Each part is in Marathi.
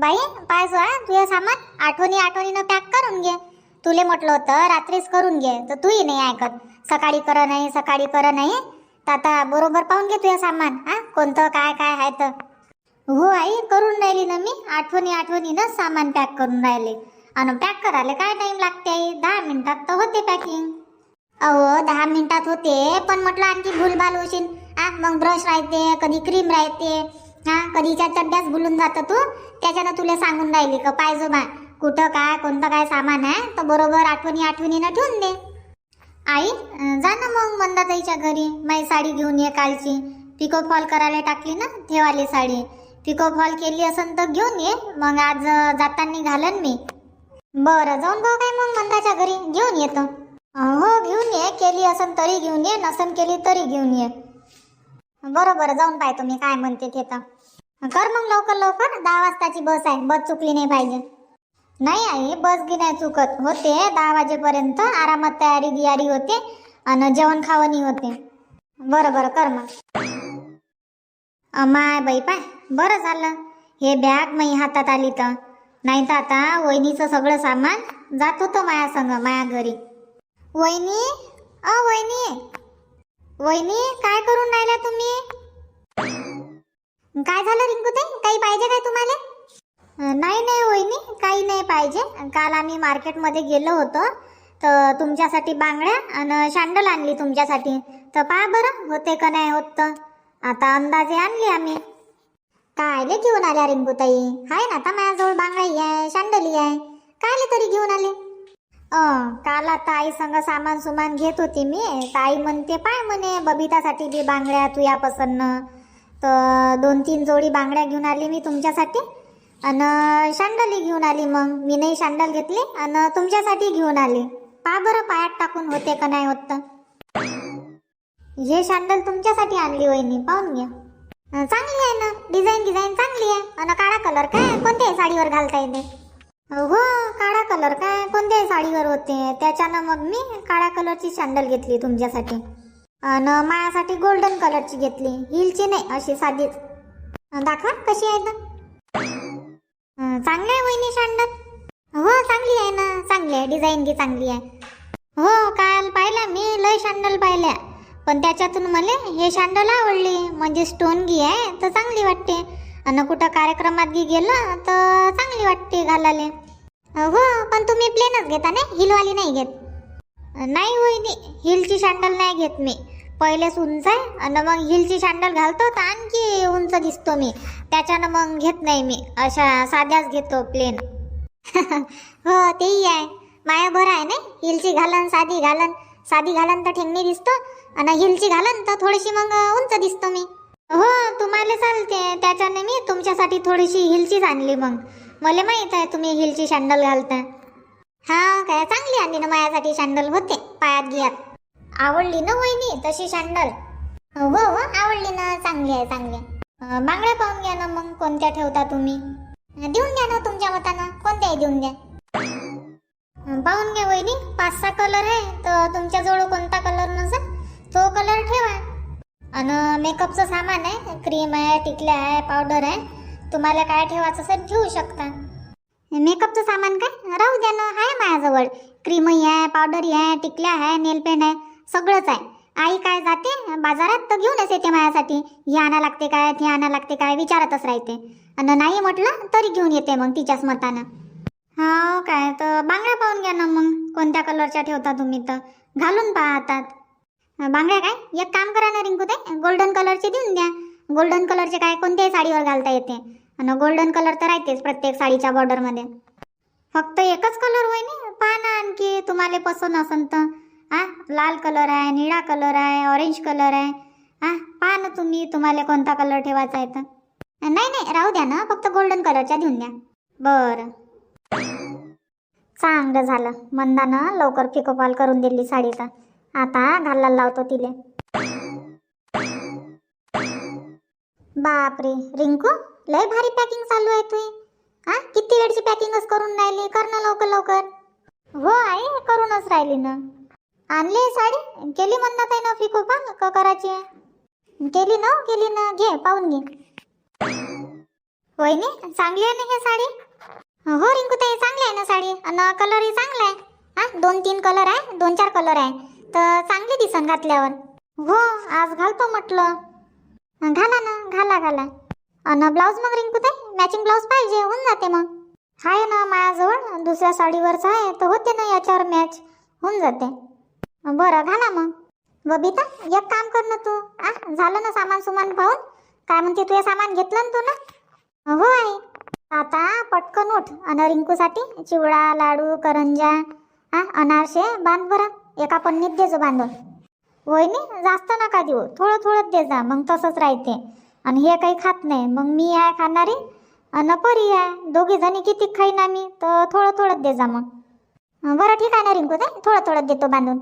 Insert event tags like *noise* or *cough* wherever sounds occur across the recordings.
बाई पाय सोळा तुझं सामान आठवणी आठवणीनं पॅक करून घे. तुले म्हटलं होतं रात्रीच करून घे. तर तूही नाही ऐकत. सकाळी कर नाही सकाळी कर नाही. तर आता बरोबर पाहून घे तुझं सामान. हा कोणतं काय काय आहे तर. हो आई करून राहिली ना मी. आठवणी आठवणीनं सामान पॅक करून राहिले. आणि पॅक करायला काय टाईम लागते आई? दहा मिनिटात तर होते पॅकिंग अहो दहा मिनिटात होते पण म्हटलं आणखी भूलभाल होशील. हा मग ब्रश राहते कधी क्रीम राहते. हा कधीच्या चड्ड्याच भुलून जातं तू? त्याच्यानं तुला सांगून राहिली का पाहिजे बा कुठं काय कोणतं काय सामान आहे तर बरोबर आठवणी आठवणीनं ठेवून दे. आई जा ना मग मंदाताईच्या घरी माई साडी घेऊन ये कालची. पिको फॉल करायला टाकली ना ठेवाली साडी. पिको फॉल केली असन तर घेऊन ये मग आज जाताना घालन मी. बरं जाऊन भाऊ काय मग मंदाच्या घरी घेऊन येतो. हो घेऊन ये केली असन तरी घेऊन ये नसन केली तरी घेऊन ये. बरोबर जाऊन पाहतो मी काय म्हणते ते तर. कर मग लवकर लवकर. दहा वाजताची बस आहे. बस चुकली नाही पाहिजे. नाही आई बस गी नाही चुकत. होते दहा वाजेपर्यंत. आरामात तयारी गियारी होते आणि जेवण खावणी होते. बरं बरं कर मग. माय बाई पाय. बरं झालं. हे बॅग मी हातात आली तर. नाही तर आता वहिनीचं सगळं सामान जात होतं माया संग माया घरी. वहिनी? अ वहिनी. वहिनी काय करून राहिल्या तुम्ही? काय झालं रिंकू ते काही पाहिजे काय तुम्हाला? नाही नाही वहिनी काही नाही पाहिजे. काल आम्ही मार्केटमध्ये गेलो होतो तर तुमच्यासाठी बांगड्या आणि शांडल आणली तुमच्यासाठी. तर पहा बरं होते का नाही होत तर. आता अंदाजे आणली आम्ही. कायले घेऊन आल्या रिंकूताई. आहे ना आता माझ्याजवळ बांगडाही आहे शांडली आहे. कायले तरी घेऊन आले? काल आता आई संग सामान सुमान घेत होती मी. ताई म्हणते पाय म्हणे बबितासाठी बी बांगड्या तुया पसन्न तर दोन तीन जोडी बांगड्या घेऊन आली मी तुमच्यासाठी. आणि शँडलही घेऊन आली मग. मी नाही शँडल घेतली. आणि तुमच्यासाठी घेऊन आली. पा बरं पायात टाकून होते का नाही होत तर. हे शँडल तुमच्यासाठी आणली वहिनी. पाहून घ्या. चांगली आहे ना? डिझाईन डिझाईन चांगली आहे. आणि काळा कलर काय कोणत्याही साडीवर घालता येते. हो काळा कलर काय कोणत्याही साडीवर होते. त्याच्यानं मग मी काळ्या कलरची शांडल घेतली तुमच्यासाठी. आणि माझ्यासाठी गोल्डन कलरची घेतली. हिलची नाही अशी साधीच. दाखवा कशी आहे तर चांगली आहे वहिनी शांडत हो चांगली आहे ना. चांगली आहे डिझाईन बी चांगली आहे. हो काल पाहिल्या मी लय शांडल पाहिल्या. पण त्याच्यातून मला हे शांडल आवडली. म्हणजे स्टोन गी आहे तर चांगली वाटते. आणि कुठं कार्यक्रमात गी गेलं तर चांगली वाटते घालाले हो पण तुम्ही प्लेनच घेता नाही? हिलवाली नाही घेत. नाही वहिनी हिलची सँडल नाही घेत मी. पहिलेच उंच आहे आणि मग हिलची सँडल घालतो तर आणखी उंच दिसतो मी. त्याच्यानं मग घेत नाही मी. अशा साध्याच घेतो प्लेन *laughs* हो तेही आहे. माया बरं आहे नाही. हिलची घालन साधी घालन. साधी घालन तर ठेंगणी दिसतो आणि हिलची घालन तर थोडीशी मग उंच दिसतो मी. हो तुम्हाला चालते. त्याच्याने मी तुमच्यासाठी थोडीशी हिलचीच आणली मग. मला माहीत आहे तुम्ही हिलची सँडल घालता हा काय चांगली आणली ना माझ्यासाठी सँडल होते पायात गियात आवडली ना वहिनी तशी सँडल? हो हो आवडली ना चांगली आहे चांगली आहे. बांगड्या पाहून घ्या ना मग कोणत्या ठेवता तुम्ही? देऊन द्या ना तुमच्या मतानं कोणत्याही देऊन द्या. पाहून घ्या वहिनी पाच सहा कलर आहे तर तुमच्याजवळ कोणता कलर नसेल तो कलर ठेवा. आणि मेकअपचं सामान आहे क्रीम आहे टिकल्या आहे पावडर आहे तुम्हाला काय ठेवायचं असेल घेऊ शकता. मेकअपचं सामान काय? राहू द्या ना आहे माझ्याजवळ. क्रीमही आहे पावडरही आहे टिकल्या आहे नेलपेन आहे सगळंच आहे. आई काय जाते? बाजारात तर घेऊनच येते माझ्यासाठी. हे आणा लागते काय ते आणा लागते काय विचारतच राहते. आणि नाही म्हटलं तरी घेऊन येते मग तिच्याच मतानं. हो काय तर बांगड्या पाहून घ्या ना मग. कोणत्या कलरच्या ठेवता तुम्ही तर. घालून पाहतात बांगड्या काय? एक काम करा ना रिंकू ते गोल्डन कलरचे देऊन द्या. गोल्डन कलरचे काय? कोणत्याही साडीवर घालता येते. आणि गोल्डन कलर तर राहतेच प्रत्येक साडीच्या बॉर्डरमध्ये फक्त एकच कलर होय पहा ना आणखी तुम्हाला पसंत असन तर. हा लाल कलर आहे निळा कलर आहे ऑरेंज कलर आहे. हा पहा ना तुम्ही तुम्हाला कोणता कलर ठेवायचा आहे तर. नाही नाही राहू द्या ना फक्त गोल्डन कलरच्या देऊन द्या. बरं. चांगलं झालं. मंदानं लवकर पिकोपाल करून दिली साडी तर. आता घालायला लावतो तिले. बापरे! रिंकू? लय भारी पॅकिंग चालू आहे तुझी हा? किती वेळची पॅकिंगच करून राहिली? कर ना लवकर लवकर. हो आई करूनच राहिली ना. आणली साडी? केली म्हणत आहे ना पिकोपाल का? करायची आहे? केली ना हो, केली ना. घे पाहून घे. वहिनी चांगली आहे ना हे साडी? हो रिंकू ताई चांगली आहे ना साडी. आणि कलरही चांगला आहे. हा? दोन तीन कलर आहे दोन चार कलर आहे. तर चांगली दिसन घातल्यावर. हो आज घालतो म्हटलं. घाला ना घाला घाला. अन ब्लाऊज मग रिंकूताई मॅचिंग ब्लाऊज पाहिजे होऊन जाते मग. आहे ना माझ्याजवळ दुसऱ्या साडीवरचं आहे तर होते ना याच्यावर मॅच होऊन जाते. बरं घाला मग. बबिता एक काम कर ना तू. आ झालं ना सामान सुमान पाहून? काय म्हणते तू हे सामान घेतलं ना तू ना हो आहे आता पटकन उठ. अन रिंकूसाठी चिवडा लाडू करंजा हा अनारसे बांध बरं. एका पन्नीत दे जो बांधून. वहिनी जास्त नका देऊ. थोडं थोडंच दे जा. मग तसंच राहते. आणि हे काही खात नाही. मग मी आहे खाणारी अन परी आहे. दोघी जणी किती खाईन आम्ही तर थोडं थोडं दे जा मग. बरं ठीक आहे ना रिंकू ते थोडं थोडं देतो बांधून.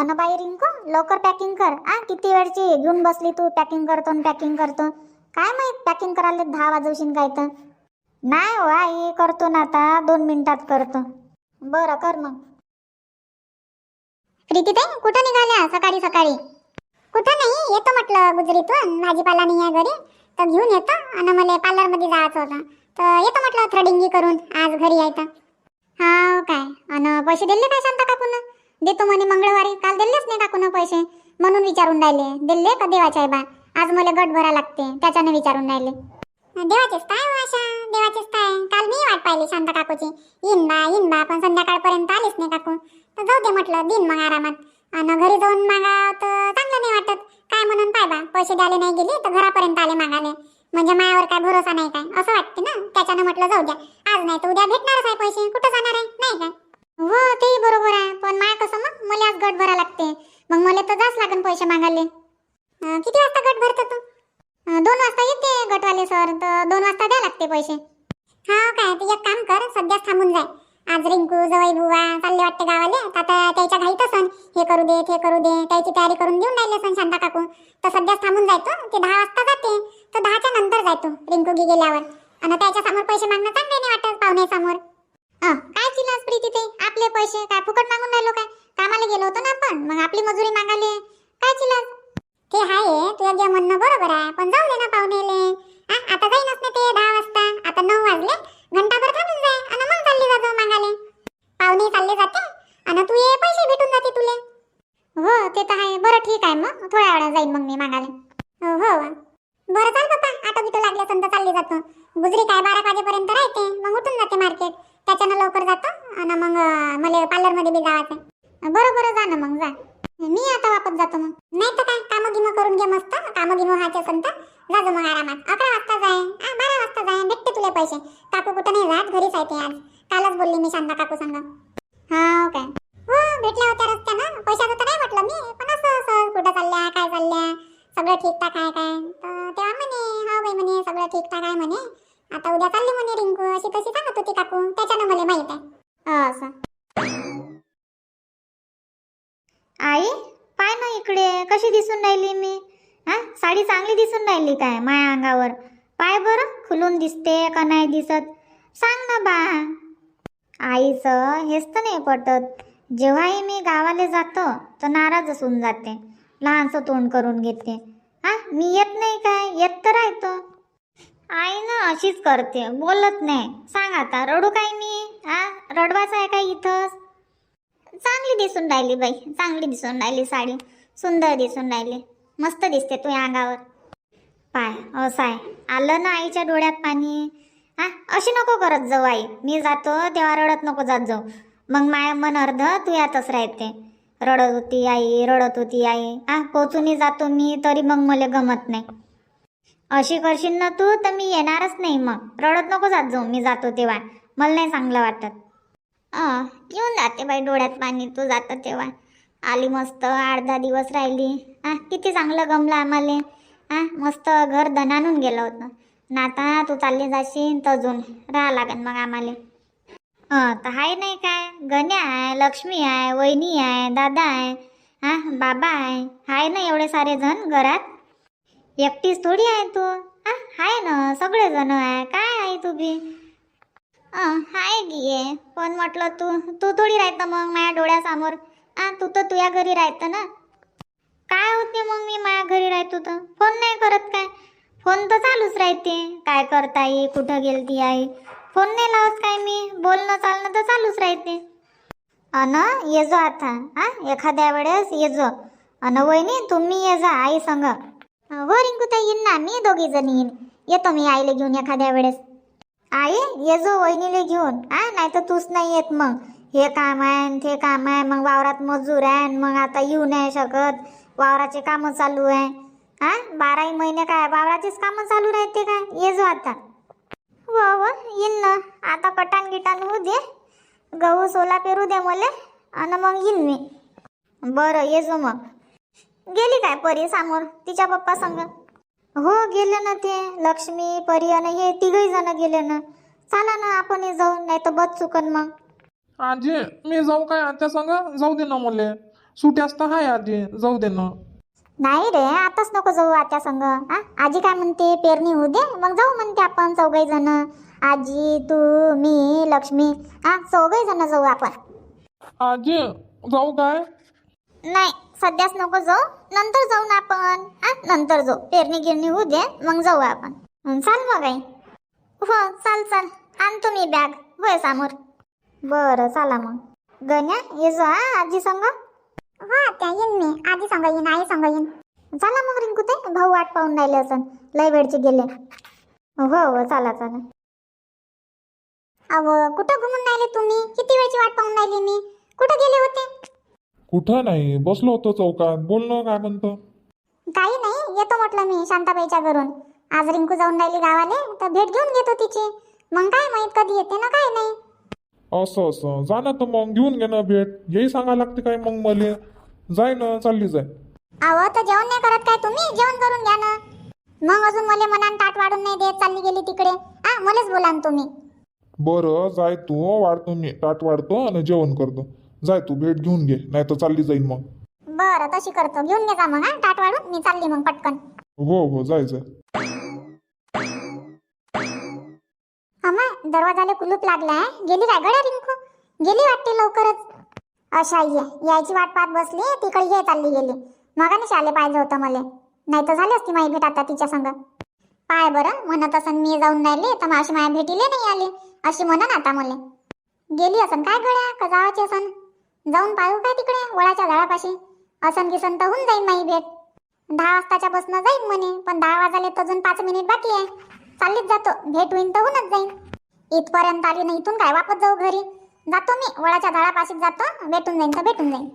अन बाई रिंकू लवकर पॅकिंग कर. आ किती वेळची घेऊन बसली तू? पॅकिंग करतो पॅकिंग करतो. काय माहीत पॅकिंग करायला दहा वाजवशील काय तर? नाही हो आई करतो ना आता. दोन मिनिटात करतो. बरं कर मग. प्रीतीताई कुठं निघाल्या? सकाळी सकाळी. कुठं नाही येतो म्हटलं गुजरीतून भाजीपाला नाही आहे घरी तर घेऊन येतो. आणि मला पार्लरमध्ये जायचं होतं. तर येतो म्हटलं थ्रेडिंग करून आज घरी यायचं हा काय. आणि पैसे दिले काय सांगता काकून? देतो म्हणे मंगळवारी. काल दिलेच नाही काकून पैसे. म्हणून विचारून राहिले. दिले का देवाच्या आहे बा आज मला गट भरा लागते. त्याच्याने विचारून राहिले. देवाचेच काय हो आशा. देवाचेच काय काल मी वाट पाहिली शांता काकूची. येईन बा येईन बा पण संध्याकाळपर्यंत आलीच नाही काकू. तर जाऊ दे म्हटलं दिन मग आरामात. आणि घरी जाऊन मागा तर चांगलं नाही वाटत. काय म्हणून पाय बा पैसे द्यायला नाही गेले तर घरापर्यंत आले मागाले म्हणजे मायावर काय भरोसा नाही काय? असं वाटते ना? त्याच्यानं म्हटलं जाऊ द्या. आज नाही तर उद्या भेटणारच आहे पैसे. कुठं जाणार आहे? नाही काय हो तेही बरोबर आहे. पण माया कसं मग? मला आज गट भरा लागते. मग मला तर जाच लागेल पैसे मागायला. किती वाजता गट भरतो तू? दोन वाजता येते गटवाले सर. तर दोन वाजता द्या लागते पैसे. हा काय? तू एक काम कर. सध्याच थांबून जाय. आज रिंकू जवळ बुवा चालले वाटते गावाले. आता त्याच्या घाईत असन. हे करू दे ते करू दे. त्याची तयारी करून देऊन राहिले असन शांता काकू. तर सध्याच थांबून जायतो ते दहा वाजता जाते. तर दहाच्या नंतर जायतो रिंकू गी गेल्यावर. आणि त्याच्यासमोर पैसे मागणं चांगले नाही वाटत पाहुण्यासमोर काय चिलास प्रीती ते? आपले पैसे काय फुकट मागून राहिलो काय? कामाला गेलो होतो ना आपण. मग आपली मजुरी मागाले. काय चिलास ते आहे तुझं जे म्हणणं बरोबर आहे. पण जाऊ दे ना पाहुणेले. आता जाईनच ना ते दहा वाजता. आता नऊ वाजले. घंटाभर थांबून जाय आणि मग चालली जातो मागाले. पाहुणे चालले जाते आणि तू ये पैसे भेटून जाते तुले. हो ते तर आहे. बरं ठीक आहे मग. थोड्या वेळा जाईन मग मी मागाले. हो हो. बरं चाल बाप्पा आटो बिटो लागले समजा चालले जातो. गुजरी काय बारा वाजेपर्यंत राहते. मग उठून जाते मार्केट. त्याच्यानं लवकर जातो आणि मग मला पार्लरमध्ये बी जायचं बरं बरं. जा ना मग जा. मी आता वापस जातो मग. नाही तर काय? कामं गिमं करून घे मस्त. कामं गिमं व्हायचे असेल तर. जा जमून आरामात. अकरा वाजता जाय आ, बारा वाजता जाय भेटते तुला पैसे. काकू कुठं नाही जात? घरीच आहे ते आज. कालच बोलली मी शांता काकू सांगा. हा काय? हो भेटल्या होत्या रस्त्यानं. पैशाचं तर नाही म्हटलं मी पण असं असं कुठं चालल्या काय चालल्या? सगळं ठीकठाक आहे काय? तर तेव्हा म्हणे हा बाई म्हणे सगळं ठीकठाक आहे म्हणे. आता उद्या चालली म्हणे रिंकू. अशी तशी सांगत होती काकू. त्याच्यानं मला माहीत आहे. असं. आई पाय ना इकडे. कशी दिसून राहिली मी? हा? साडी चांगली दिसून राहिली काय माया अंगावर? पाय बरं खुलून दिसते का नाही दिसत? सांग ना बा. आईचं हेच तर नाही पटत. जेव्हाही मी गावाला जातो तर नाराजच होऊन जाते. लहानसं तोंड करून घेते. हा? मी येत नाही काय? येत तर राहतो. आई ना अशीच करते बोलत नाही. सांग आता रडू काय मी? हा? रडवाचं आहे काय इथंच? चांगली दिसून राहिली बाई चांगली दिसून राहिली साडी. सुंदर दिसून राहिली. मस्त दिसते तू या अंगावर. पाय असं आहे आलं ना आईच्या डोळ्यात पाणी. हा अशी नको करत जाऊ आई. मी जातो तेव्हा रडत नको जात जाऊ. मग माय मन अर्ध तू यातच राहते. रडत होती आई रडत होती आई. आ पोचूनही जातो मी तरी मग मला गमत नाही. अशी करशील ना तू तर मी येणारच नाही मग. रडत नको जात जाऊ मी जातो तेव्हा. मला नाही चांगलं वाटत. अं, येऊन जाते बाई डोळ्यात पाणी. तू जातं तेव्हा. आली मस्त आठ दहा दिवस राहिली. आ किती चांगलं गमलं आम्हाला. आ मस्त घर धनानून गेलं होतं. ना आता तू चालली जाशील तर अजून राहा लागेल मग आम्हाला. तर आहे नाही काय? गण्या आहे लक्ष्मी आहे वहिनी आहे दादा आहे. हा बाबा आहे. आहे ना एवढे सारे जण घरात? एकटीच थोडी आहे तू? हा हाय ना सगळे जण आहे. काय आहे तू बी? हाय गी पण म्हटलं तू? तू थोडी राहतं मग माझ्या डोळ्यासमोर. आ तू तर तुझ्या घरी राहतं ना? काय होते मग मी माझ्या घरी राहतो तर? फोन नाही करत काय? फोन तर चालूच राहते. काय करता ये? कुठं गेलती आहे फोन नाही लावत काय मी? बोलणं चालणं तर चालूच राहते. अन ये जो आता. हा? एखाद्या वेळेस ये जो. अन वहिनी तुम्ही ये जा आई संग. हो रिंकूताई येईन ना. मी दोघी जण येईन. येतो मी आईला घेऊन एखाद्या वेळेस. आई ये जो वहिनीले घेऊन. हा? नाही तर तूच नाही येत मग. हे काम आहे ते काम आहे. मग वावरात मजूर आहे मग आता येऊ नाही शकत. वावराचे कामं चालू आहे. हा? बाराही महिने काय? वावराचेच कामं चालू राहते काय? ये जो आता. हो हो येईन ना. आता कटान गिटान होऊ दे. गहू सोला पेरू दे मले आणि मग येईन मी. बरं ये जो मग. गेली काय परी समोर? तिच्या पप्पा संग? हो गेले ना ते. लक्ष्मी परी आणि हे तिघही जण गेले ना. चला ना आपण जाऊ. नाही तर बस चुकन मग. आजी मी जाऊ काय? आत्या संग? जाऊ दे ना मुले. सुट्यास तर हाय आजी जाऊ दे ना. नाही रे आताच नको जाऊ आत्या संग आजी काय म्हणते पेरणी होऊ दे मग जाऊ म्हणते आपण चौघही जण. आजी तू मी लक्ष्मी हा? चौघही जण जाऊ आपण. आजी जाऊ काय? नाही सध्याच नको जाऊ नंतर जाऊ ना आपण हा? नंतर जाऊ पेरणी गिरणी होऊ दे मग जाऊ आपण. हं, चाल मग आई. हो चाल चाल आणतो मी बॅग होय समोर. बरं चला मग. गण्या ये जा हा आजी संग. हो त्या येईन मी. आजी संग येईन आई संग येईन. चला मग रिंकू ते भाऊ वाट पाहून राहिले असं लय वेळचे गेले. हो हो चला चला. अहो कुठं घुमून राहिले तुम्ही? किती वेळची वाट पाहून राहिली मी? कुठं गेले होते? कुठं नाही बसलो होतो चौकात. बोल ना काय म्हणतो? काही नाही येतो म्हटलं मी शांताबाईच्या घरून. आज रिंकू जाऊन राहिली गावाले तर भेट घेऊन घेतो तिची. मग काय माहीत कधी येते ना काय नाही? असं असं. जा ना तर मग घेऊन घे ना भेट. हेही सांगा लागते काय मग मले. जाय ना चालली जाय. अहो तर जेवण नाही करत काय तुम्ही? जेवण करून घ्या ना. मग अजून मला मनान ताट वाढून नाही देत चालली गेली तिकडे. आ मलाच बोला ना तुम्ही. बरं जाय तू वाढतो मी. ताट वाढतो आणि जेवण करतो. जाय तू भेट घेऊन घे नाही तर चालली जाईन मग. बरं तशी करतो. घेऊन घे जा मग हा. ताट वाढून मी चालली मग पटकन. हो हो जाय जाय. दरवाजाला कुलूप लागलाय गेली काय गड्या रिंकू? गेली वाटते लवकरच. अशा ये यायची वाट पाहत बसली तिकडे ये चालली गेली. मगाने शाले पाहिजे होतं मला. नाही तर झाली असती माई भेट आता तिच्या संग. पाय बरं म्हणत असन मी जाऊन राहिले तर माझी माया भेटीले नाही आले. अशी म्हणन आता मला. गेली असन काय गड्या का जावाची असन? जाऊन पाहू काय तिकडे वळाच्या झाडापाशी. असन किसन तर होऊन जाईन माई भेट. दहा वाजताच्या बसनं जाईन म्हणे पण दहा वाजाले तर अजून पाच मिनिट बाकी आहे. चाललीच जातो. भेट होईन तर होऊनच जाईन. इथपर्यंत आली ना इथून काय? वापस जाऊ घरी. जातो मी. वळाच्या झाडापाशीच जातो. भेटून जाईन तर भेटून जाईन.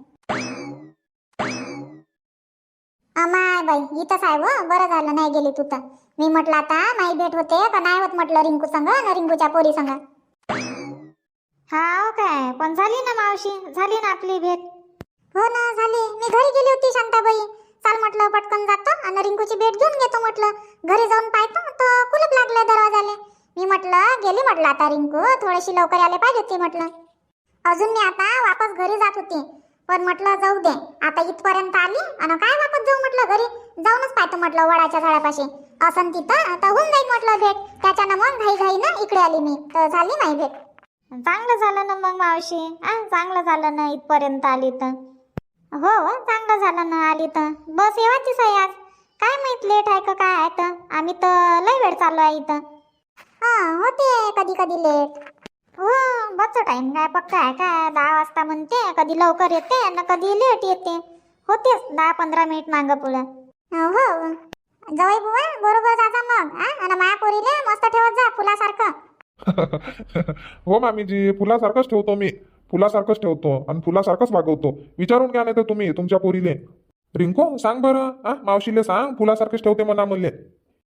अमाय बाई इथंच आहे व हो. बरं झालं नाही गेली तू तर. मी म्हटलं आता नाही भेट होते का? नाही होत म्हटलं रिंकू संग ना रिंकूच्या पोरी संग. हाव काय? पण झाली ना मावशी? झाली ना आपली भेट? हो ना झाली. मी घरी गेली होती शांताबाई. चाल म्हटलं पटकन जातो. आणि रिंकूची भेट घेऊन घेतो म्हटलं. घरी जाऊन पाहतो. तर कुलूप लागलं दरवाजाले. मी म्हटलं गेली म्हटलं आता रिंकू थोडीशी लवकर आले पाहिजे होती म्हटलं. अजून मी आता वापस घरी जात होती. पण म्हटलं जाऊ दे आता इथपर्यंत आली आणि काय वापस जाऊ म्हटलं घरी? जाऊनच पाहतो म्हटलं वडाच्या झाडापाशी. असं तिथं आता होऊन जाईल म्हटलं भेट. त्याच्यानं मग घाई घाई ना इकडे आली मी. तर झाली नाही भेट. चांगलं झालं ना मग मावशी? आ चांगलं झालं ना इथपर्यंत आली तर? हो चांगलं झालं ना आली तर. बस येवाचीच आहे आज. काय माहीत लेट आहे का काय आहे तर? आम्ही तर लय वेळ चाललो आहे इथं. हा होते कधी कधी लेट हो बसचा टाइम काय पक्का आहे काय दहा वाजता म्हणते कधी लवकर येते आणि कधी लेट येते. होतेच दहा पंधरा मिनिट मागं पुढं. हो. जवळ बुवा बरोबर जाता मग. हा आणि माया पोरीले मस्त ठेवत जा फुलासारखं. *laughs* हो मामीजी फुलासारखंच ठेवतो मी. फुलासारखंच ठेवतो आणि फुलासारखंच वागवतो. विचारून घ्या नाही तर तुम्ही तुमच्या पोरीले. रिंको सांग बरं. हा मावशीले सांग फुलासारखंच ठेवते मना म्हणले.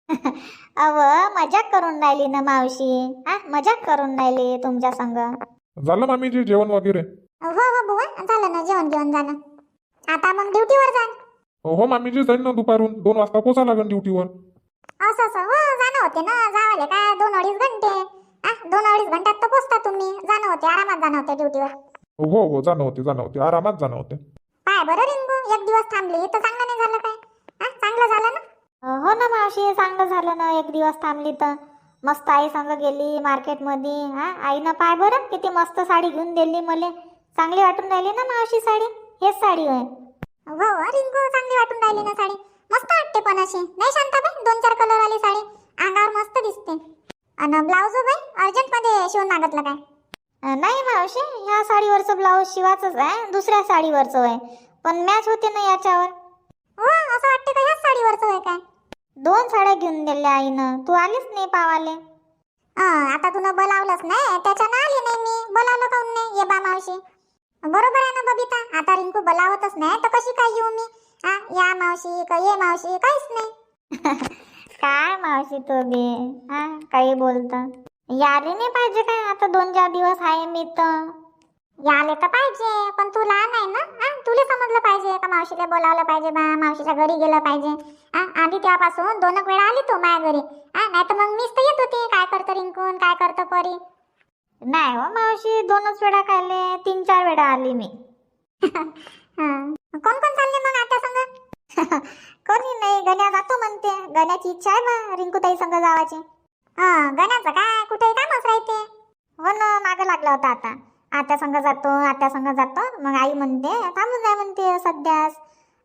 अव मजाक करून राहिली ना मावशी. आ मजाक करून राहिली तुमच्या संग. झालं मामीजी जेवण वगैरे? हो हो बुवा झालं ना जेवण जेवण झालं आता मग ड्युटीवर जा हो मामीजी जाईन ना दुपारून. दोन वाजता पोचा लागेल ड्युटीवर. असं असं हो जाणं होते ना. जावले काय दोन अडीच घंटे. आ दोन अडीच घंट्यात तर पोचता तुम्ही. जाणं होते आरामात जाणं होते ड्युटीवर. हो हो जाणं होते जाणं होते आरामात जाणं होते. पाय बरं रिंगू. एक दिवस थांबली तर चांगलं नाही झालं काय? हा चांगलं झालं ना? हो ना मावशी चांगलं झालं ना एक दिवस थांबली तर. मस्त आई संग गेली मार्केटमध्ये हा आईनं पाय बरं किती मस्त साडी घेऊन दिली मले. चांगली वाटून राहिली ना मावशी साडी? हेच साडी होय. हो रिंकू चांगली वाटून राहिली ना साडी. मस्त वाटते पण अशी. नाही शांताबाई दोन चार कलर वाली साडी. अंगावर मस्त दिसते. आणि ब्लाऊज बाई अर्जंटमध्ये शिवून मागितलं काय? नाही मावशी ह्या साडीवरचं ब्लाऊज शिवाचंच आहे दुसऱ्या साडीवरचं आहे. पण मॅच होते ना याच्यावर. हो असं वाटतं का ह्याच साडीवरचं आहे काय? दोन साड्या घेऊन दिल्या आईनं. तू आलीच नाही पावाले? आता तुला बोलावलंच नाही त्याच्यानं आली नाही मी. बोलावलं काऊन नाही ये बा मावशी. बरोबर आहे ना बबिता? आता रिंकू बोलावतच नाही तर कशी काय येऊ मी? हा या मावशी का ये मावशी काहीच नाही. *laughs* काय मावशी तो बी? हा काही बोलत. याले नाही पाहिजे काय? आता दोन चार दिवस आहे मी तर. याले तर पाहिजे पण तू लहान आहे ना? हा तुला समजलं पाहिजे का मावशीला बोलावलं पाहिजे बा मावशीच्या घरी गेलं पाहिजे? हा आधी तेव्हापासून दोन वेळा आली तू माझ्या घरी. हा नाही तर मग मीच तर येत होती. काय करतं रिंकून? काय करतं परी? नाही हो मावशी दोनच वेळा खाल्ले तीन चार वेळा आली मी. *laughs* कोण कोण चालले मग आता संग? *laughs* कोणी नाही गण्या जातो म्हणते. गण्याची इच्छा आहे बा रिंकूताई संग जावाची. हा गण्याचं काय? कुठेही कामच राहते. हो ना मागं लागला होता आता. आता संग जातो आता संग जातो. मग आई म्हणते थांबून जाय म्हणते सध्यास.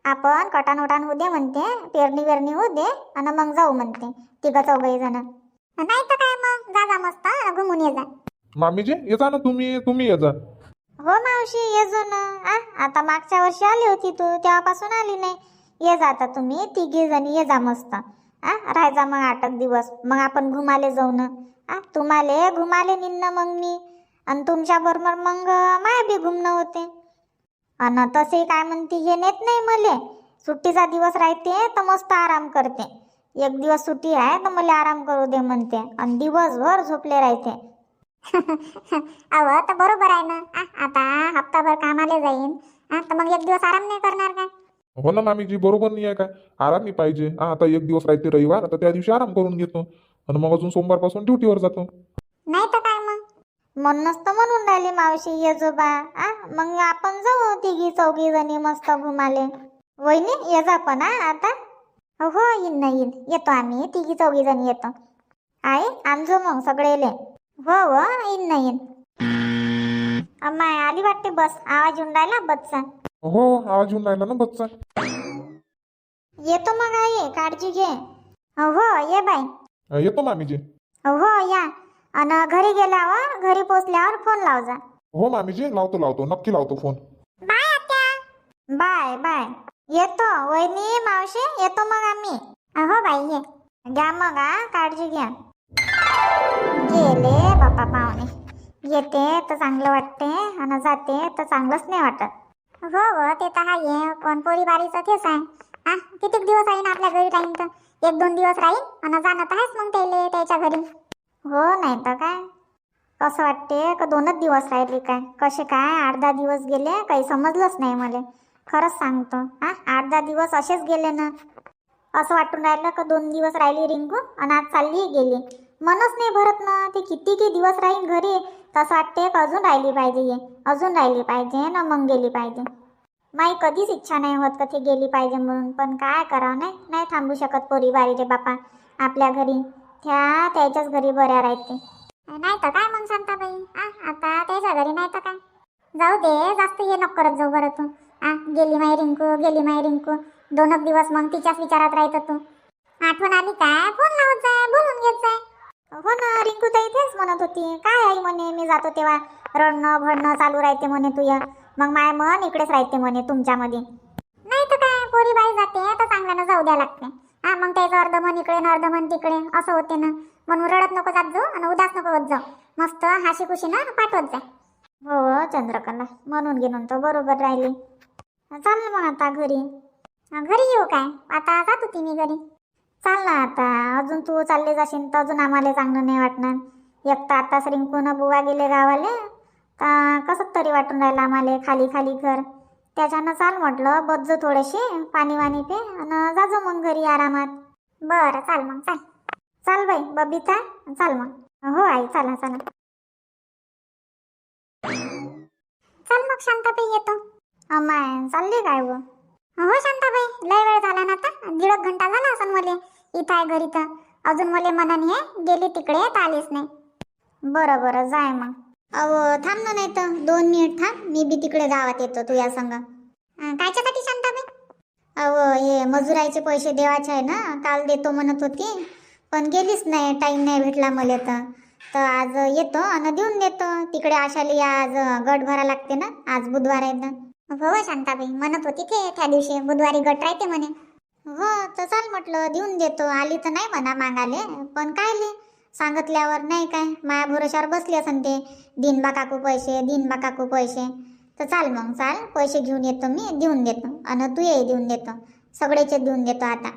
आपण कटान उटान होऊ दे म्हणते पेरणी वेरणी होऊ दे आणि मग जाऊ म्हणते तिघं चौघही जण. नाही तर काय मग? जा जा मस्त घुमून ये जा. मामीजी ये जा ना तुम्ही तुम्ही ये जा. हो मावशी ये जो ना. आ, आता मागच्या वर्षी आली होती तू तेव्हापासून आली नाही. ये जा आता तुम्ही तिघी जणी ये जा मस्त. आ राहायचा मग आठ दिवस. मग आपण घुमाले जाऊ ना. आ तुम्हाले घुमाले निन्न मग मी. आणि तुमच्या बरोबर मग माया बी घुमणं होते. अन तसे काय म्हणते हे नेत नाही मले. सुट्टीचा दिवस राहते तर मस्त आराम करते. एक दिवस सुट्टी आहे तर मला आराम करू दे म्हणते. आणि दिवसभर झोपले राहते. *laughs* अव तर बरोबर आहे ना. आ, आता हप्ताभर कामाला जाईन. आ, तर मग एक दिवस आराम नाही करणार काय? हो ना मामीजी बरोबर नाही आहे काय? आरामही पाहिजे. हा आता एक दिवस राहते रविवार आता त्या दिवशी आराम करून घेतो. आणि मग अजून सोमवारपासून ड्युटीवर जातो. नाही तर काय मग? म्हणूनच तर म्हणून राहिली मावशी येजोबा. आ मग आपण जाऊ तिघी चौघी जणी मस्त घुमाले. वहिनी ये जा पण आता. हो येईन ना येईन. येतो आम्ही. तिघी चौघी जणी येतो. आई आणजो मग सगळेले. हो हो येईन ना येईन. अम्माय आली वाटते बस. आवाज येऊन राहिला बसचा? हो आवाज येऊन राहिला ना बच्चा येतो मग आई. काळजी घे. हो ये बाई. अं, येतो मामीजी हो या. अन घरी गेल्यावर घरी पोचल्यावर फोन लाव जा. हो मामीजी लावतो लावतो. नक्की लावतो फोन बाय आत्या बाय बाय. येतो वहिनी मावशी येतो मग आम्ही. हो बाई ये. घ्या मग हा काळजी घ्या. गेले बापा पाहुणे. येते तर चांगलं वाटते आणि जाते तर चांगलंच नाही वाटत. हो हो ते तर आहे पण पोरीबारीचं तेच आहे. हा कितीक दिवस राहीन आपल्या घरी राहीन तर? एक दोन दिवस राहीन आणि जाणं तर आहेच मग त्याले त्याच्या घरी. हो नाही तर काय? कसं वाटते? का दोनच दिवस राहिले काय? कसे काय? आठ दहा दिवस गेले? काही समजलंच नाही मला. खरंच सांगतो. हा आठ दहा दिवस असेच गेले ना. असं वाटून राहिलं का दोन दिवस राहिली रिंकू आणि आज चालली गेली. मनच नाही भरत ना. ते किती की दिवस राहील घरी? तसं वाटते का अजून राहिली पाहिजे ये अजून राहिली पाहिजे ना मग गेली पाहिजे. माई कधीच इच्छा नाही होत का ती गेली पाहिजे म्हणून. पण काय करावं नाही? नाही थांबू शकत पोरी बारीचे बापा. आपल्या घरी. त्या त्याच्याच घरी बऱ्या राहते. नाही तर काय मग शांताबाई? आ आता त्याच्या घरी नाही तर काय? जाऊ दे जास्त हे नको करत जाऊ बरं तू. आ गेली माय रिंकू गेली माय रिंकू. दोन दिवस मग तिच्याच विचारात राहत तू आठवण आली काय? फोन लावत जाय बोलून घेत जाय. हो ना रिंकू ताई तेच म्हणत होती. काय आई म्हणे मी जातो तेव्हा रडणं भडणं चालू राहते म्हणे तुया मग माय मन इकडेच राहते म्हणे तुमच्यामध्ये. नाही तर काय पोरी बाई जाते तर चांगल्यानं जाऊ द्या लागते. हा मग त्याचं अर्ध मन इकडे ना अर्ध मन तिकडे असं होते ना. म्हणून रडत नको जात जाऊ आणि उदास नको होत जाऊ. मस्त हाशी खुशीनं पाठवत जा. हो, हो चंद्रकला. म्हणून घेऊन तो बरोबर राहिली. चाल मग आता घरी. घरी येऊ काय? आता जात होती मी घरी. चाल ना आता. अजून तू चालले जाशील तर अजून आम्हाला चांगलं नाही वाटणार. एक तर आताच रिंकून बुवा गेले गावाले. तर कसं तरी वाटून राहिलं आम्हाला खाली खाली घर. त्याच्यानं चाल म्हटलं बज्जो थोडेसे पाणी वाणी पे आणि जाजो मग घरी आरामात. बरं चाल मग चाल. चाल बाई बबिता चाल मग. हो आई चला चला चाल मग शांताबाई येतो. अमाय चालली काय व हो शांताबाई लय वेळ झाला ना आता. दीड घंटा झाला असं मले. इथं आहे घरी तर. अजून मले मनाने गेली तिकडे आलीच नाही. बरं बरं जाय मग. अहो थांब ना नाही तर दोन मिनिट थांब. मी बी तिकडे गावात येतो तू या संग. कायच्यासाठी शांताबाई? अहो हे मजुराचे पैसे देवाचे आहे ना काल देतो म्हणत होती. पण गेलीच नाही टाईम नाही भेटला मला तर. तर आज येतो आणि देऊन देतो. तिकडे आशाली आज गट भरा लागते ना आज बुधवार आहे ना. हो शांताबाई म्हणत होती ते त्या दिवशी बुधवारी गट राहते म्हणे. हो तर चाल म्हटलं देऊन देतो. आली तर नाही म्हणा मागाले पण काय ले सांगितल्यावर नाही काय? माया भरोशावर बसली असन ते. दिनबा काकू पैसे दिनबा काकू पैसे. तर चाल मग चाल. पैसे घेऊन येतो मी देऊन देतो. आणि तू येई देऊन देतो. सगळेचे देऊन देतो आता.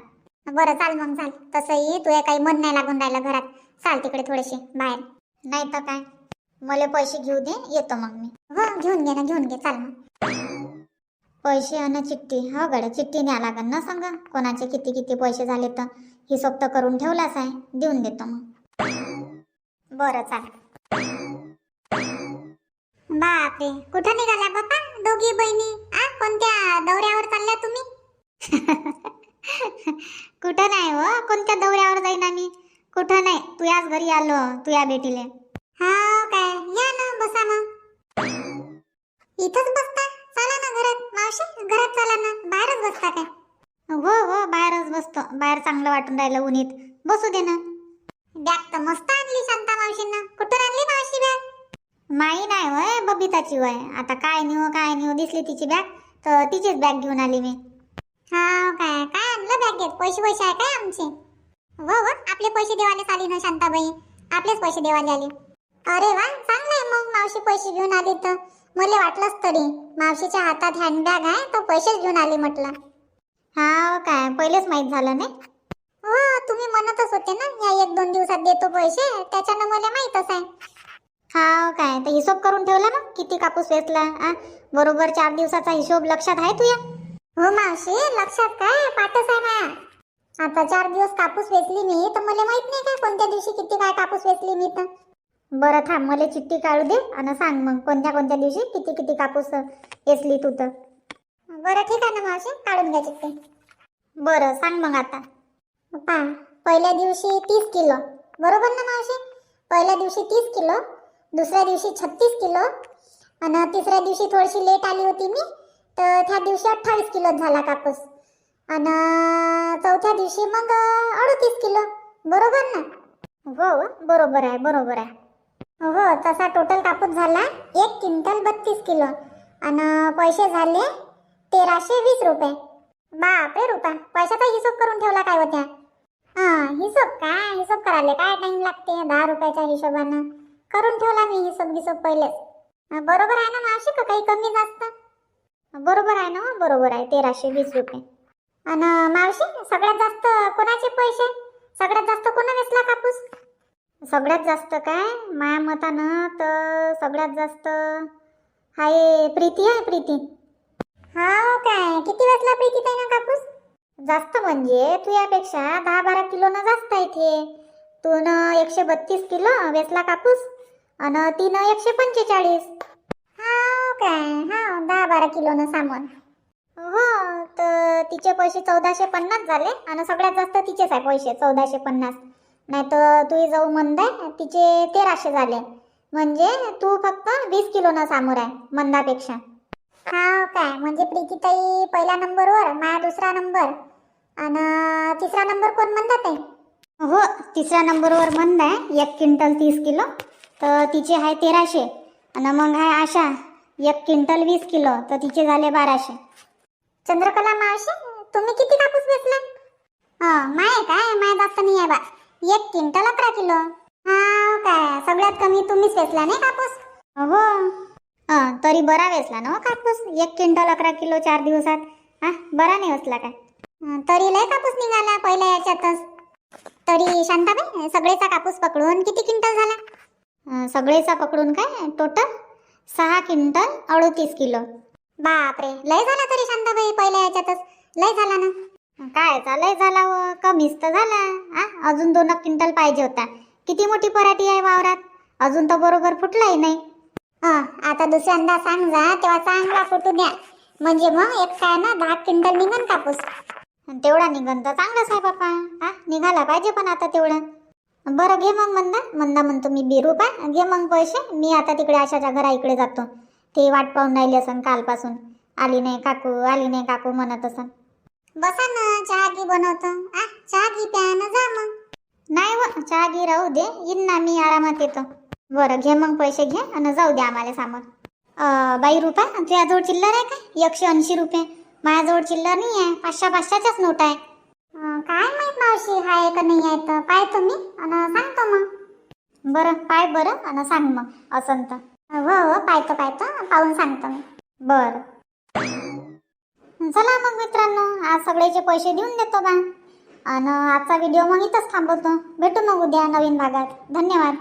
बरं चाल मग चाल. तसंही तुझ्या काही मन नाही लागून राहिलं घरात. चाल तिकडे थोडेसे बाहेर. नाही तर काय? मला पैसे घेऊ दे येतो मग मी. हो घेऊन घे ना घेऊन घे. चाल मग. पैसे आणि चिठ्ठी. हो गड्या चिठ्ठी न्या लागन ना सांगा. कोणाचे किती किती पैसे झाले तर हिशोब तर करून ठेवलाच आहे. देऊन देतो मग. बरं चाल बापरे कुठं निघाल्या बापा दोघी बहिणी? आ कोणत्या दौऱ्यावर चालल्या तुम्ही? *laughs* कुठं नाही हो कोणत्या दौऱ्यावर जाईन आम्ही? कुठं नाही तू याच घरी आलो तू या भेटीले. हा काय या ना बसा मग. इथंच बसता? चला ना घरात. मावशी घरात चला ना. बाहेरच बसता काय? हो हो बाहेरच बसतो. बाहेर चांगलं वाटून राहिलं उन्हीत बसू दे ना. बॅग तर मस्त आणली शांता मावशींना. कुठून आणली मावशी बॅग? माई नाही वय बबिताची वय. आता काय निव काय निव दिसली तिची बॅग. तर तिचीच बॅग घेऊन आली मी. हा काय काय आणलं बॅगेत पैसे पैसे आहे काय आमचे? व आपले पैसे देवाले आली ना शांताबाई. आपलेच पैसे देवाले आले. अरे वा चांगलं आहे मग मावशी पैसे घेऊन आली तर. मला वाटलंच तरी. मावशीच्या हातात हँडबॅग आहे तो पैसेच घेऊन आली म्हटलं. हा काय पहिलेच माहीत झालं नाही? हो तुम्ही म्हणतच होते ना या एक दोन दिवसात देतो पैसे त्याच्यानं मला माहीतच आहे. हा काय तर हिशोब करून ठेवला ना किती कापूस वेचला आ? बरोबर चार दिवसाचा हिशोब लक्षात आहे तुया? हो मावशी लक्षात काय पाठच आहे ना आता चार दिवस कापूस वेचली मी तर मला माहीत नाही काय कोणत्या दिवशी किती काय कापूस वेचली मी तर. बरं थांब मला चिठ्ठी काढू दे आणि सांग मग कोणत्या कोणत्या दिवशी किती किती कापूस वेचली तू तर. बरं ठीक आहे ना मावशी काढून घ्या चिठ्ठी. बरं सांग मग आता. पा पहिल्या दिवशी तीस किलो. बरोबर ना मावशी? पहिल्या दिवशी तीस किलो दुसऱ्या दिवशी छत्तीस किलो आणि तिसऱ्या दिवशी थोडीशी लेट आली होती मी तर त्या दिवशी अठ्ठावीस किलो झाला कापूस. आणि चौथ्या दिवशी मग अडतीस किलो. बरोबर ना? हो बरोबर आहे बरोबर आहे. हो तसा टोटल कापूस झाला एक क्विंटल बत्तीस किलो. आणि पैसे झाले तेराशे वीस रुपये. बापरे रुपा. पैशाचा हिशोब करून ठेवला काय होत्या? हिशोब काय? हिशोब करायला काय टाइम लागते? दहा रुपयाच्या हिशोबानं. करून ठेवला मी हिशोब गिशोब पहिलेच. बरोबर आहे ना मावशी? का काही कमी जास्त? बरोबर आहे ना हो, बरोबर आहे. तेराशे वीस रुपये. आणि मावशी सगळ्यात जास्त कोणाचे पैसे? सगळ्यात जास्त कोणा वेचला कापूस? सगळ्यात जास्त काय? माया मतानं तर सगळ्यात जास्त हाय प्रीती आहे प्रीती. हा हो काय? किती वेचला प्रीती ताईनं कापूस? जास्त म्हणजे तुझ्यापेक्षा दहा बारा किलोनं जास्त आहे ते तू न एकशे बत्तीस किलो वेचला कापूस आणि तिनं एकशे पंचेचाळीस. हा काय हा दहा बारा किलोनं सामान. हो तर तिचे पैसे चौदाशे पन्नास झाले आणि सगळ्यात जास्त तिचेच आहे पैसे चौदाशे पन्नास. नाही तर तुझी जाऊ मंदा तिचे तेराशे झाले. म्हणजे तू फक्त वीस किलोनं सामोर आहे मंदापेक्षा. हा काय? म्हणजे प्रीतीताई पहिल्या नंबरवर माया दुसरा नंबर. आणि तिसरा नंबर कोण म्हणतात आहे? हो तिसऱ्या नंबरवर मंद आहे. एक क्विंटल तीस किलो. तर तिचे आहे तेराशे. आणि मग आहे आशा. एक क्विंटल वीस किलो. तर तिचे झाले बाराशे. चंद्रकला मावशी तुम्ही किती कापूस वेचला हा माय काय? माय जास्त नाही आहे बा. एक क्विंटल अकरा किलो. हा काय? सगळ्यात कमी तुम्हीच वेचला नाही कापूस? हो. हां तरी बरा वेचला ना हो कापूस? एक क्विंटल अकरा किलो चार दिवसात. हा बरा नाही वेचला काय? तरी लय कापूस निघाला पहिल्या याच्यातच. तरी शांताबाई सगळेचा कापूस पकडून किती क्विंटल झाला? अं, सगळेचा पकडून काय? टोटल सहा क्विंटल अडोतीस किलो. बापरे लय झाला तरी शांताबाई पहिल्या याच्यातच. लय झाला ना? काय लय झाला व कमीच तर झाला. आ अजून दोन क्विंटल पाहिजे होता. किती मोठी पराठी आहे वावरात? अजून तर बरोबर फुटलाही नाही. हं, आता दुसऱ्यांदा सांग जा तेव्हा चांगला फुटू द्या. म्हणजे मग एक काय ना दहा क्विंटल निघन कापूस. तेवढा निघन तर चांगलाच आहे बापा. हा निघाला पाहिजे पण आता तेवढा. बरं घे मग मंदा. मंदा म्हणतो मी बिरू पा. घे मग पैसे. मी आता तिकडे आशाच्या घरा इकडे जातो. ते वाट पाहून राहिली असन कालपासून. आली नाही काकू आली नाही काकू म्हणत असन. बसा ना चहा घी बनवतो. आ चहा घी प्या ना जा मग. नाही व चहा घी राहू दे. येईन ना मी आरामात येतो. बरं घे मग पैसे घे आणि जाऊ द्या आम्हाला सामान. बाई रुपये तुझ्याजवळ चिल्लर आहे का एकशे ऐंशी रुपये. माझ्याजवळ चिल्लर नाही आहे पाचशा पाचशाच्याच नोट आहे. काय माहीत मावशी आहे का नाही आहे तर. पाय तुम्ही आणि सांगतो मग. बरं पाय बरं आणि सांग मग असं तर हो हो पाहतो पाहतो. पाहून सांगतो मी. बरं. चला मग मित्रांनो आज सगळ्याचे पैसे देऊन देतो बा. आणि आजचा व्हिडिओ मग इथंच थांबवतो. भेटू मग उद्या नवीन भागात. धन्यवाद.